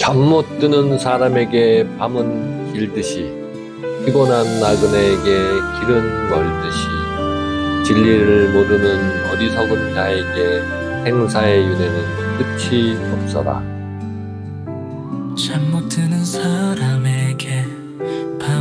잠 못 드는 사람에게 밤은 길듯이 피곤한 나그네에게 길은 멀듯이 진리를 모르는 어리석은 자에게 행사의 윤회는 끝이 없어라. 잠 못 드는 사람에게 밤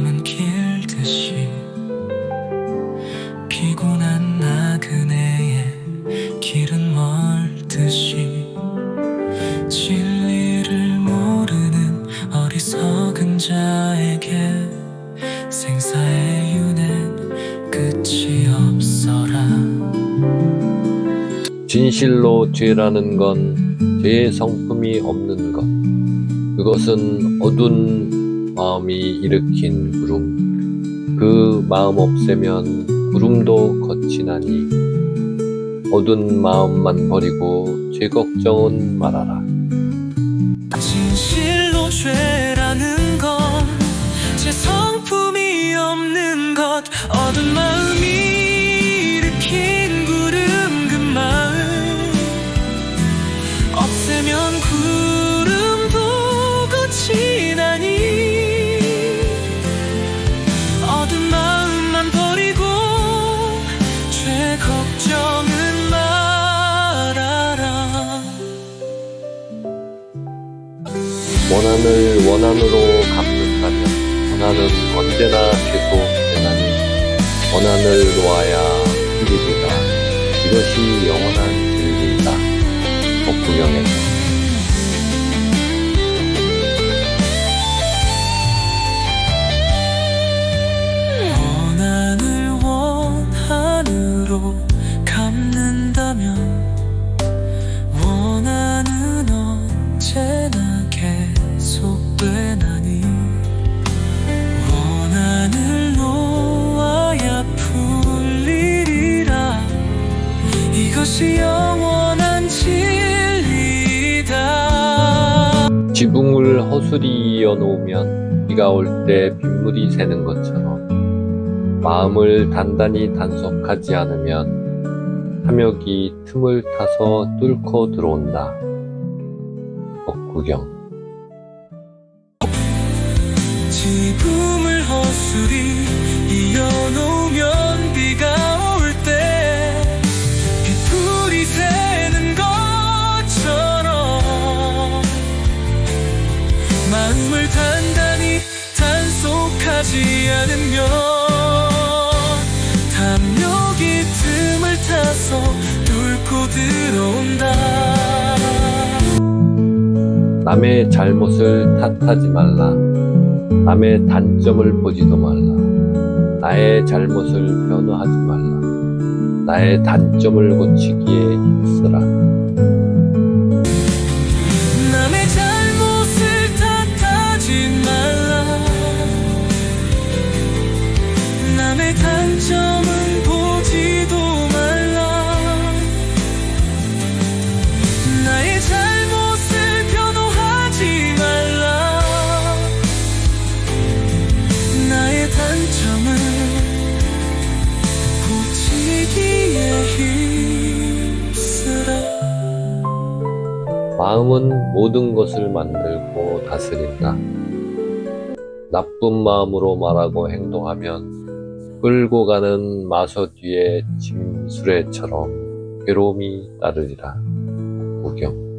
진실로 죄라는 건 죄의 성품이 없는 것. 그것은 어두운 마음이 일으킨 구름. 그 마음 없애면 구름도 거치나니 어두운 마음만 버리고 죄 걱정은 말아라. 진실로 죄 원한을 원한으로 갚는다면 원한은 언제나 계속되나니 원한을 놓아야 풀리리라 이것이 영원한 진리이다. 복구경에서 지붕을 허술히 이어놓으면 비가 올 때 빗물이 새는 것처럼 마음을 단단히 단속하지 않으면 탐욕이 틈을 타서 뚫고 들어온다. 복구경 남의 잘못을 탓하지 말라. 남의 단점을 보지도 말라. 나의 잘못을 변호하지 말라. 나의 단점을 고치기에 힘쓰라. 마음은 모든 것을 만들고 다스린다. 나쁜 마음으로 말하고 행동하면 끌고 가는 마소 뒤에 짐수레처럼 괴로움이 따르리라. 구경.